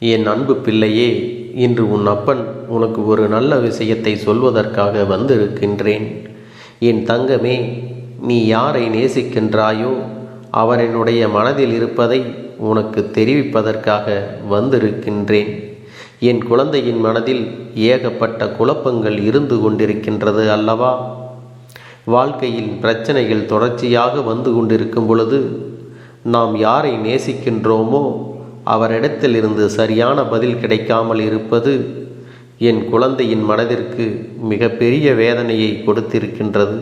என் அன்பு பிள்ளையே இன்று உன் அப்பன் உனக்கு ஒரு நல்ல விஷயத்தை சொல்வதற்காக வந்திருக்கின்றேன். என் தங்கமே நீ யாரை நேசிக்கின்றாயோ அவரனுடைய மனதில் இருப்பதை உனக்கு தெரிவிப்பதற்காக வந்திருக்கின்றேன். என் குழந்தையின் மனதில் ஏகப்பட்ட குழப்பங்கள் இருந்து கொண்டிருக்கின்றது அல்லவா? வாழ்க்கையில் பிரச்சனைகள் தொடர்ச்சியாக வந்து கொண்டிருக்கும் பொழுது நாம் யாரை நேசிக்கின்றோமோ அவரிடத்தில் இருந்து சரியான பதில் கிடைக்காமல் இருப்பது என் குழந்தையின் மனதிற்கு மிகப்பெரிய வேதனையை கொடுத்திருக்கின்றது.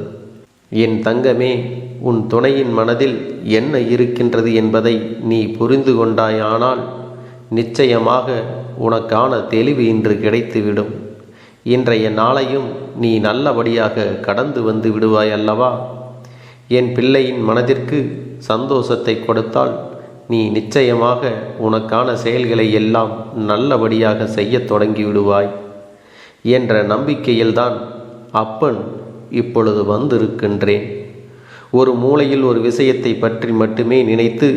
என் தங்கமே உன் துணையின் மனதில் என்ன இருக்கின்றது என்பதை நீ புரிந்து கொண்டாயானால் நிச்சயமாக உனக்கான தெளிவு இன்று கிடைத்துவிடும். இன்றைய நாளையும் நீ நல்லபடியாக கடந்து வந்து விடுவாய் அல்லவா? என் பிள்ளையின் மனதிற்கு சந்தோஷத்தை கொடுத்தால் நீ நிச்சயமாக உனக்கான செயல்களை எல்லாம் நல்லபடியாக செய்யத் தொடங்கி விடுவாய் என்ற நம்பிக்கையில்தான் அப்பன் இப்பொழுது வந்திருக்கின்றேன். ஒரு மூலையில் ஒரு விஷயத்தை பற்றி மட்டுமே நினைத்து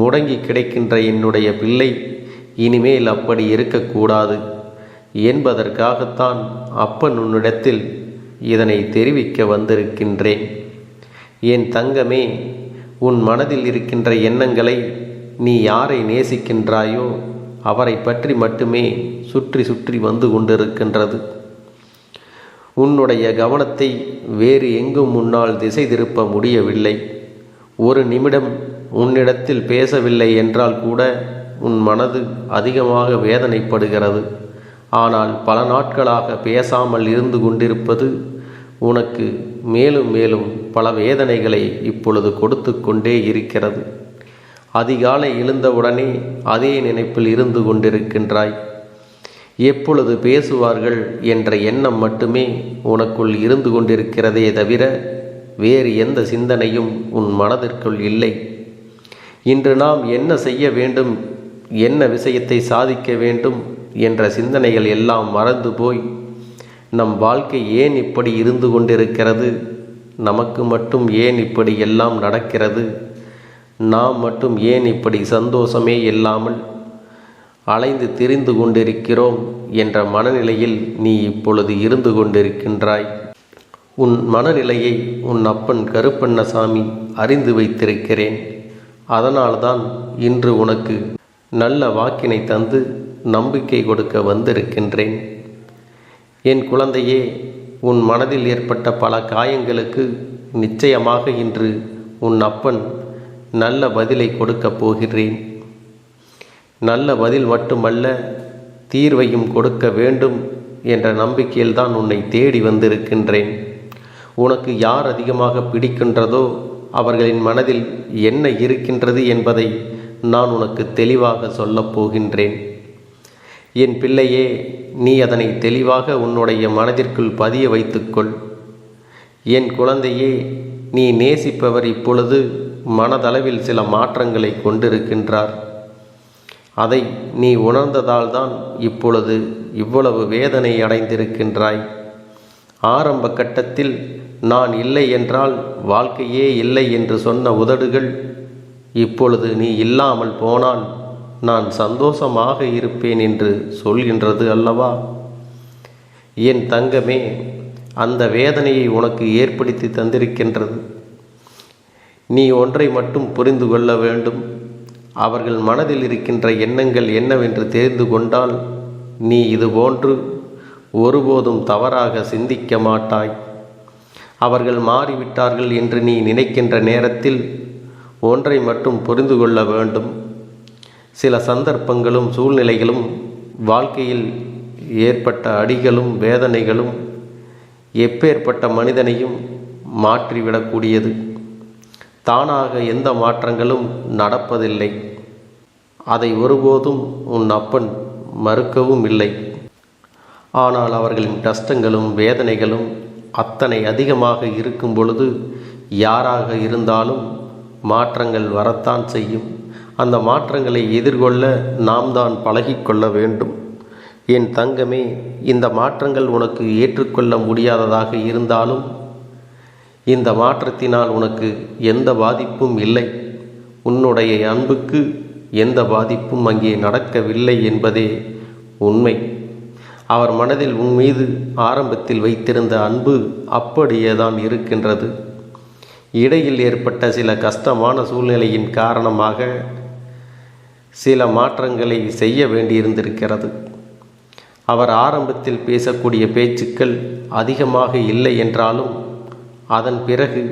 முடங்கி கிடைக்கின்ற என்னுடைய பிள்ளை இனிமேல் அப்படி இருக்கக்கூடாது என்பதற்காகத்தான் அப்பன் உன்னிடத்தில் இதனை தெரிவிக்க வந்திருக்கின்றேன். என் தங்கமே உன் மனதில் இருக்கின்ற எண்ணங்களை நீ யாரை நேசிக்கின்றாயோ அவரை பற்றி மட்டுமே சுற்றி சுற்றி வந்து கொண்டிருக்கின்றது. உன்னுடைய கவனத்தை வேறு எங்கும் முன்னால் திசை திருப்ப முடியவில்லை. ஒரு நிமிடம் உன்னிடத்தில் பேசவில்லை என்றால் கூட உன் மனது அதிகமாக வேதனைப்படுகிறது. ஆனால் பல நாட்களாக பேசாமல் இருந்து கொண்டிருப்பது உனக்கு மேலும் மேலும் பல வேதனைகளை இப்பொழுது கொடுத்து கொண்டே இருக்கிறது. அதிகாலை எழுந்தவுடனே அதே நினைப்பில் இருந்து கொண்டிருக்கின்றாய். எப்பொழுது பேசுவார்கள் என்ற எண்ணம் மட்டுமே உனக்குள் இருந்து கொண்டிருக்கிறதே தவிர வேறு எந்த சிந்தனையும் உன் மனதிற்குள் இல்லை. இன்று நாம் என்ன செய்ய வேண்டும் என்ன விஷயத்தை சாதிக்க வேண்டும் என்ற சிந்தனைகள் எல்லாம் மறந்து போய் நம் வாழ்க்கை ஏன் இப்படி இருந்து கொண்டிருக்கிறது? நமக்கு மட்டும் ஏன் இப்படி எல்லாம் நடக்கிறது? நாம் மட்டும் ஏன் இப்படி சந்தோஷமே இல்லாமல் அலைந்து திரிந்து கொண்டிருக்கிறோம் என்ற மனநிலையில் நீ இப்பொழுது இருந்து கொண்டிருக்கின்றாய். உன் மனநிலையை உன் அப்பன் கருப்பண்ணசாமி அறிந்து வைத்திருக்கிறேன். அதனால்தான் இன்று உனக்கு நல்ல வாக்கினை தந்து நம்பிக்கை கொடுக்க வந்திருக்கின்றேன். என் குழந்தையே உன் மனதில் ஏற்பட்ட பல காயங்களுக்கு நிச்சயமாக இன்று உன் அப்பன் நல்ல பதிலை கொடுக்கப் போகிறேன். நல்ல பதில் மட்டுமல்ல தீர்வையும் கொடுக்க வேண்டும் என்ற நம்பிக்கையில்தான் உன்னை தேடி வந்திருக்கின்றேன். உனக்கு யார் அதிகமாக பிடிக்கின்றதோ அவர்களின் மனதில் என்ன இருக்கின்றது என்பதை நான் உனக்கு தெளிவாக சொல்லப் போகின்றேன். என் பிள்ளையே நீ அதனை தெளிவாக உன்னுடைய மனதிற்குள் பதிய வைத்துக்கொள். என் குழந்தையே நீ நேசிப்பவர் இப்பொழுது மனதளவில் சில மாற்றங்களை கொண்டிருக்கின்றார். அதை நீ உணர்ந்ததால் தான் இப்பொழுது இவ்வளவு வேதனை அடைந்திருக்கின்றாய். ஆரம்ப கட்டத்தில் நான் இல்லை என்றால் வாழ்க்கையே இல்லை என்று சொன்ன உதடுகள் இப்பொழுது நீ இல்லாமல் போனால் நான் சந்தோஷமாக இருப்பேன் என்று சொல்கின்றது அல்லவா? என் தங்கமே அந்த வேதனையை உனக்கு ஏற்படுத்தி தந்திருக்கின்றது. நீ ஒன்றை மட்டும் புரிந்து கொள்ள வேண்டும். அவர்கள் மனதில் இருக்கின்ற எண்ணங்கள் என்னவென்று தெரிந்து கொண்டால் நீ இதுபோன்று ஒருபோதும் தவறாக சிந்திக்க மாட்டாய். அவர்கள் மாறிவிட்டார்கள் என்று நீ நினைக்கின்ற நேரத்தில் ஒன்றை மட்டும் புரிந்து கொள்ள வேண்டும். சில சந்தர்ப்பங்களும் சூழ்நிலைகளும் வாழ்க்கையில் ஏற்பட்ட அடிகளும் வேதனைகளும் எப்பேற்பட்ட மனிதனையும் மாற்றிவிடக்கூடியது. தானாக எந்த மாற்றங்களும் நடப்பதில்லை. அதை ஒருபோதும் உன் அப்பன் மறுக்கவும் இல்லை. ஆனால் அவர்களின் கஷ்டங்களும் வேதனைகளும் அத்தனை அதிகமாக இருக்கும் பொழுது யாராக இருந்தாலும் மாற்றங்கள் வரத்தான் செய்யும். அந்த மாற்றங்களை எதிர்கொள்ள நாம் தான் பழகிக்கொள்ள வேண்டும். என் தங்கமே இந்த மாற்றங்கள் உனக்கு ஏற்றுக்கொள்ள முடியாததாக இருந்தாலும் இந்த மாற்றத்தினால் உனக்கு எந்த பாதிப்பும் இல்லை. உன்னுடைய அன்புக்கு எந்த பாதிப்பும் அங்கே நடக்கவில்லை என்பதே உண்மை. அவர் மனதில் உன் மீது ஆரம்பத்தில் வைத்திருந்த அன்பு அப்படியே தான் இருக்கின்றது. இடையில் ஏற்பட்ட சில கஷ்டமான சூழ்நிலையின் காரணமாக சில மாற்றங்களை செய்ய வேண்டியிருந்திருக்கிறது. அவர் ஆரம்பத்தில் பேசக்கூடிய பேச்சுக்கள் அதிகமாக இல்லை என்றாலும் அதன் பிறகு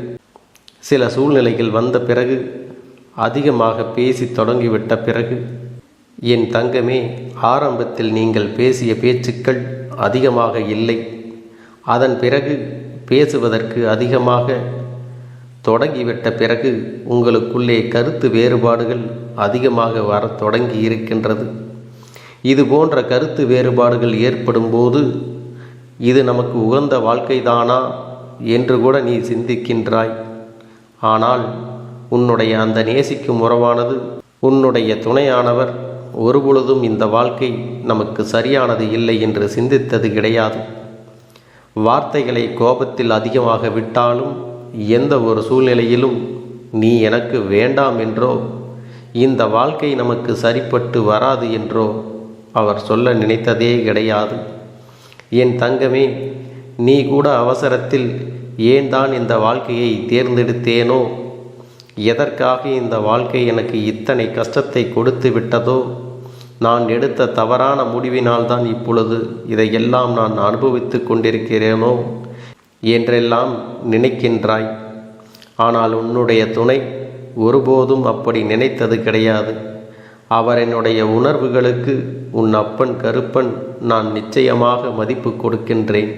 சில சூழ்நிலைகள் வந்த பிறகு அதிகமாக பேசி தொடங்கிவிட்ட பிறகு என் தங்கமே ஆரம்பத்தில் நீங்கள் பேசிய பேச்சுக்கள் அதிகமாக இல்லை. அதன் பிறகு பேசுவதற்கு அதிகமாக தொடங்கிவிட்ட பிறகு உங்களுக்குள்ளே கருத்து வேறுபாடுகள் அதிகமாக வரத் தொடங்கி இருக்கின்றது. இது போன்ற கருத்து வேறுபாடுகள் ஏற்படும் போது இது நமக்கு உகந்த வாழ்க்கைதானா என்று கூட நீ சிந்திக்கின்றாய். ஆனால் உன்னுடைய அந்த நேசிக்கும் உறவானது உன்னுடைய துணையானவர் ஒருபொழுதும் இந்த வாழ்க்கை நமக்கு சரியானது இல்லை என்று சிந்தித்தது கிடையாது. வார்த்தைகளை கோபத்தில் அதிகமாக விட்டாலும் எந்த ஒரு சூழ்நிலையிலும் நீ எனக்கு வேண்டாம் என்றோ இந்த வாழ்க்கை நமக்கு சரிப்பட்டு வராது என்றோ அவர் சொல்ல நினைத்ததே கிடையாது. என் தங்கமே நீ கூட அவசரத்தில் ஏன் தான் இந்த வாழ்க்கையை தேர்ந்தெடுத்தேனோ? எதற்காக இந்த வாழ்க்கை எனக்கு இத்தனை கஷ்டத்தை கொடுத்து விட்டதோ? நான் எடுத்த தவறான முடிவினால் தான் இப்பொழுது இதையெல்லாம் நான் அனுபவித்து கொண்டிருக்கிறேனோ? என்றெல்லாம் நினைக்கின்றாய். ஆனால் உன்னுடைய துணை ஒருபோதும் அப்படி நினைத்தது கிடையாது. அவர் என்னுடைய உணர்வுகளுக்கு உன் அப்பன் கருப்பன் நான் நிச்சயமாக மதிப்பு கொடுக்கின்றேன்.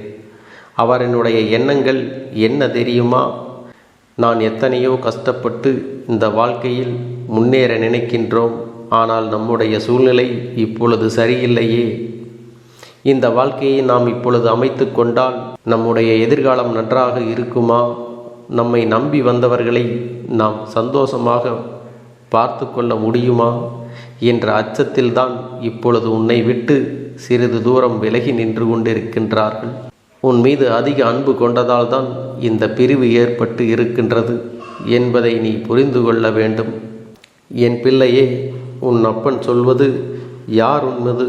அவர் என்னுடைய எண்ணங்கள் என்ன தெரியுமா? நான் எத்தனையோ கஷ்டப்பட்டு இந்த வாழ்க்கையில் முன்னேற நினைக்கின்றோம். ஆனால் நம்முடைய சூழ்நிலை இப்பொழுது சரியில்லையே. இந்த வாழ்க்கையை நாம் இப்பொழுது அமைத்து கொண்டால் நம்முடைய எதிர்காலம் நன்றாக இருக்குமா? நம்மை நம்பி வந்தவர்களை நாம் சந்தோஷமாக பார்த்து கொள்ள முடியுமா? என்ற அச்சத்தில்தான் இப்பொழுது உன்னை விட்டு சிறிது தூரம் விலகி நின்று கொண்டிருக்கின்றார்கள். உன் மீது அதிக அன்பு கொண்டதால் தான் இந்த பிரிவு ஏற்பட்டு இருக்கின்றது என்பதை நீ புரிந்து கொள்ள வேண்டும். என் பிள்ளையே உன் அப்பன் சொல்வது யார் உன்மது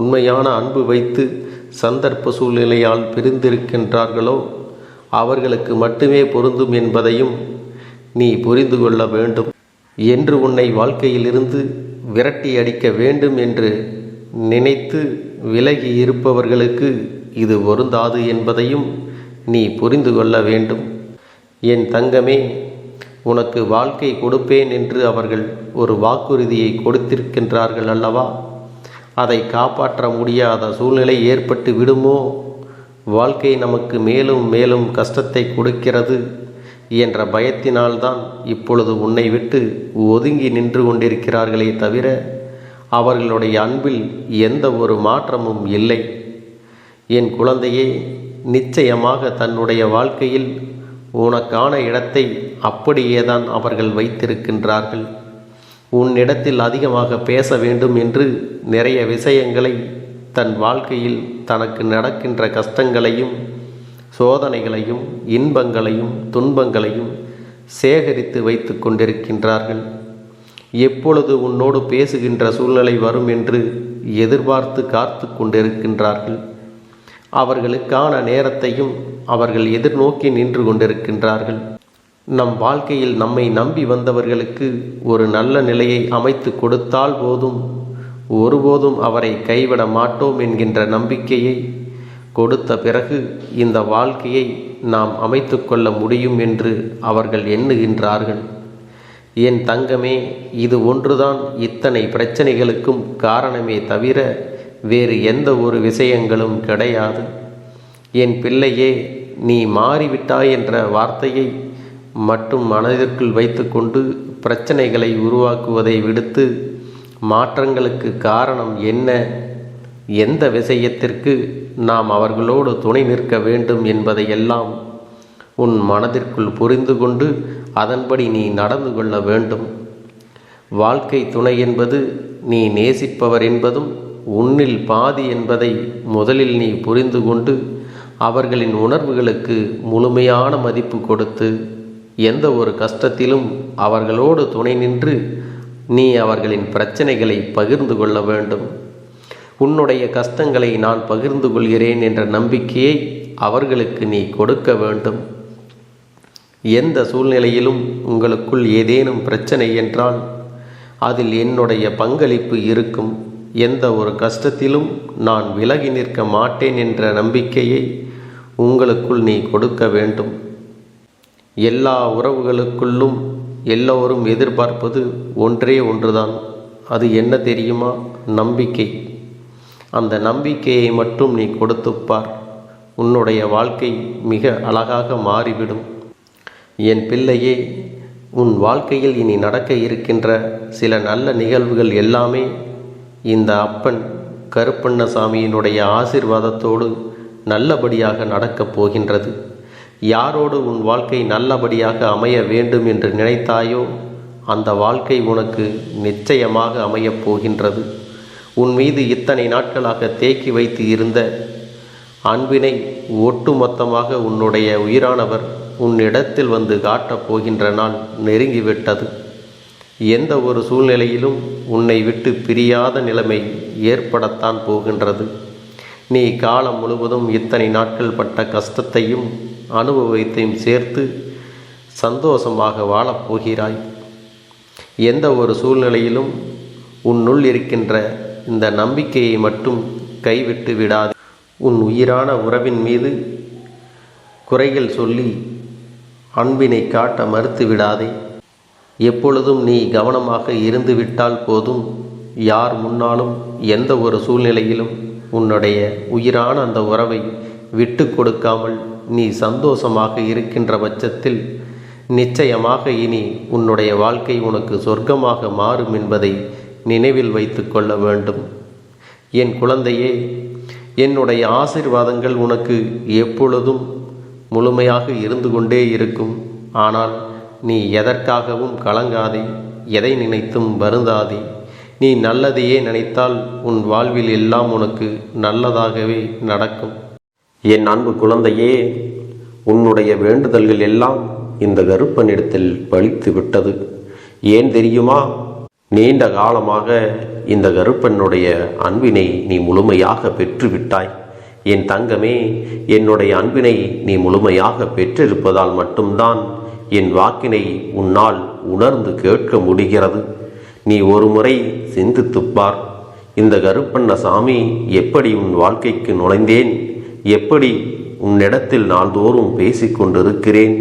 உண்மையான அன்பு வைத்து சந்தர்ப்ப சூழ்நிலையால் பிரிந்திருக்கின்றார்களோ அவர்களுக்கு மட்டுமே பொருந்தும் என்பதையும் நீ புரிந்து கொள்ள வேண்டும். என்று உன்னை வாழ்க்கையிலிருந்து விரட்டி அடிக்க வேண்டும் என்று நினைத்து விலகி இருப்பவர்களுக்கு இது பொருந்தாது என்பதையும் நீ புரிந்து கொள்ள வேண்டும். என் தங்கமே உனக்கு வாழ்க்கை கொடுப்பேன் என்று அவர்கள் ஒரு வாக்குறுதியை கொடுத்திருக்கின்றார்கள் அல்லவா? அதை காப்பாற்ற முடியாத சூழ்நிலை ஏற்பட்டு விடுமோ? வாழ்க்கை நமக்கு மேலும் மேலும் கஷ்டத்தை கொடுக்கிறது என்ற பயத்தினால்தான் இப்பொழுது உன்னை விட்டு ஒதுங்கி நின்று கொண்டிருக்கிறார்களே தவிர அவர்களுடைய அன்பில் எந்த ஒரு மாற்றமும் இல்லை. என் குழந்தையே நிச்சயமாக தன்னுடைய வாழ்க்கையில் உனக்கான இடத்தை அப்படியேதான் அவர்கள் வைத்திருக்கின்றார்கள். உன்னிடத்தில் அதிகமாக பேச வேண்டும் என்று நிறைய விஷயங்களை தன் வாழ்க்கையில் தனக்கு நடக்கின்ற கஷ்டங்களையும் சோதனைகளையும் இன்பங்களையும் துன்பங்களையும் சேகரித்து வைத்து கொண்டிருக்கின்றார்கள். எப்பொழுது உன்னோடு பேசுகின்ற சூழ்நிலை வரும் என்று எதிர்பார்த்து காத்து கொண்டிருக்கின்றார்கள். அவர்களுக்கான நேரத்தையும் அவர்கள் எதிர்நோக்கி நின்று கொண்டிருக்கின்றார்கள். நம் வாழ்க்கையில் நம்மை நம்பி வந்தவர்களுக்கு ஒரு நல்ல நிலையை அமைத்து கொடுத்தால் போதும். ஒருபோதும் அவரை கைவிட மாட்டோம் என்கின்ற நம்பிக்கையை கொடுத்த பிறகு இந்த வாழ்க்கையை நாம் அமைத்து கொள்ள முடியும் என்று அவர்கள் எண்ணுகின்றார்கள். என் தங்கமே இது ஒன்றுதான் இத்தனை பிரச்சனைகளுக்கும் காரணமே தவிர வேறு எந்த ஒரு விஷயங்களும் கிடையாது. என் பிள்ளையே நீ மாறிவிட்டாய் என்ற வார்த்தையை மட்டும் மனதிற்குள் வைத்துக்கொண்டு பிரச்சனைகளை உருவாக்குவதை விடுத்து மாற்றங்களுக்கு காரணம் என்ன? எந்த விஷயத்திற்கு நாம் அவர்களோடு துணை நிற்க வேண்டும் என்பதையெல்லாம் உன் மனதிற்குள் புரிந்து கொண்டு அதன்படி நீ நடந்து கொள்ள வேண்டும். வாழ்க்கை துணை என்பது நீ நேசிப்பவர் என்பதும் உன்னில் பாதி என்பதை முதலில் நீ புரிந்து கொண்டு அவர்களின் உணர்வுகளுக்கு முழுமையான மதிப்பு கொடுத்து எந்த ஒரு கஷ்டத்திலும் அவர்களோடு துணை நின்று நீ அவர்களின் பிரச்சனைகளை பகிர்ந்து கொள்ள வேண்டும். உன்னுடைய கஷ்டங்களை நான் பகிர்ந்து கொள்கிறேன் என்ற நம்பிக்கையை அவர்களுக்கு நீ கொடுக்க வேண்டும். எந்த சூழ்நிலையிலும் உங்களுக்குள் ஏதேனும் பிரச்சனை என்றால் அதில் என்னுடைய பங்களிப்பு இருக்கும். எந்த ஒரு கஷ்டத்திலும் நான் விலகி நிற்க மாட்டேன் என்ற நம்பிக்கையை உங்களுக்குள் நீ கொடுக்க வேண்டும். எல்லா உறவுகளுக்குள்ளும் எல்லோரும் எதிர்பார்ப்பது ஒன்றே ஒன்றுதான். அது என்ன தெரியுமா? நம்பிக்கை. அந்த நம்பிக்கையை மட்டும் நீ கொடுத்துப்பார் உன்னுடைய வாழ்க்கை மிக அழகாக மாறிவிடும். என் பிள்ளையே உன் வாழ்க்கையில் இனி நடக்க இருக்கின்ற சில நல்ல நிகழ்வுகள் எல்லாமே இந்த அப்பன் கருப்பண்ணசாமியினுடைய ஆசிர்வாதத்தோடு நல்லபடியாக நடக்கப் போகின்றது. யாரோடு உன் வாழ்க்கை நல்லபடியாக அமைய வேண்டும் என்று நினைத்தாயோ அந்த வாழ்க்கை உனக்கு நிச்சயமாக அமையப் போகின்றது. உன் மீது இத்தனை நாட்களாக தேக்கி வைத்து இருந்த அன்பினை ஒட்டுமொத்தமாக உன்னுடைய உயிரானவர் உன்னிடத்தில் வந்து காட்டப் போகின்ற நாள் நெருங்கிவிட்டது. எந்த ஒரு சூழ்நிலையிலும் உன்னை விட்டு பிரியாத நிலைமை ஏற்படத்தான் போகின்றது. நீ காலம் முழுவதும் இத்தனை நாட்கள் பட்ட கஷ்டத்தையும் அனுபவத்தையும் சேர்த்து சந்தோஷமாக வாழப்போகிறாய் எந்த ஒரு சூழ்நிலையிலும் உன்னுள் இருக்கின்ற இந்த நம்பிக்கையை மட்டும் கைவிட்டு விடாது. உன் உயிரான உறவின் மீது குறைகள் சொல்லி அன்பினை காட்ட மறுத்து விடாதே. எப்பொழுதும் நீ கவனமாக இருந்து விட்டால் போதும். யார் முன்னாலும் எந்த ஒரு சூழ்நிலையிலும் உன்னுடைய உயிரான அந்த உறவை விட்டு கொடுக்காமல் நீ சந்தோஷமாக இருக்கின்ற பட்சத்தில் நிச்சயமாக இனி உன்னுடைய வாழ்க்கை உனக்கு சொர்க்கமாக மாறும் என்பதை நினைவில் வைத்து கொள்ள வேண்டும். என் குழந்தையே என்னுடைய ஆசிர்வாதங்கள் உனக்கு எப்பொழுதும் முழுமையாக இருந்து கொண்டே இருக்கும். ஆனால் நீ எதற்காகவும் கலங்காதே எதை நினைத்தும் வருந்தாதே. நீ நல்லதையே நினைத்தால் உன் வாழ்வில் எல்லாம் உனக்கு நல்லதாகவே நடக்கும். என் அன்பு குழந்தையே உன்னுடைய வேண்டுதல்கள் எல்லாம் இந்த கருப்பனிடத்தில் பழித்து விட்டது. ஏன் தெரியுமா? நீண்ட காலமாக இந்த கருப்பனுடைய அன்பினை நீ முழுமையாக பெற்றுவிட்டாய். என் தங்கமே என்னுடைய அன்பினை நீ முழுமையாக பெற்றிருப்பதால் மட்டும்தான் என் வாக்கினை உன்னால் உணர்ந்து கேட்க முடிகிறது. நீ ஒரு முறை சிந்தித்துப் இந்த கருப்பண்ண சாமி எப்படி உன் வாழ்க்கைக்கு நுழைந்தேன்? எப்படி உன்னிடத்தில் நாள்தோறும் பேசிக்கொண்டிருக்கிறேன்?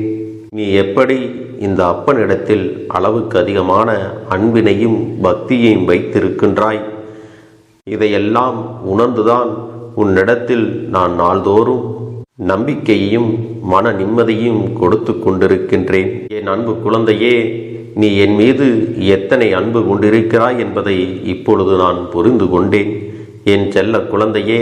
நீ எப்படி இந்த அப்பனிடத்தில் அளவுக்கு அதிகமான அன்பினையும் பக்தியையும் வைத்திருக்கின்றாய்? இதையெல்லாம் உணர்ந்துதான் உன்னிடத்தில் நான் நாள்தோறும் நம்பிக்கையையும் மன நிம்மதியும் கொடுத்து கொண்டிருக்கின்றேன். என் அன்பு குழந்தையே நீ என் மீது எத்தனை அன்பு கொண்டிருக்கிறாய் என்பதை இப்பொழுது நான் புரிந்து கொண்டேன் என் செல்ல குழந்தையே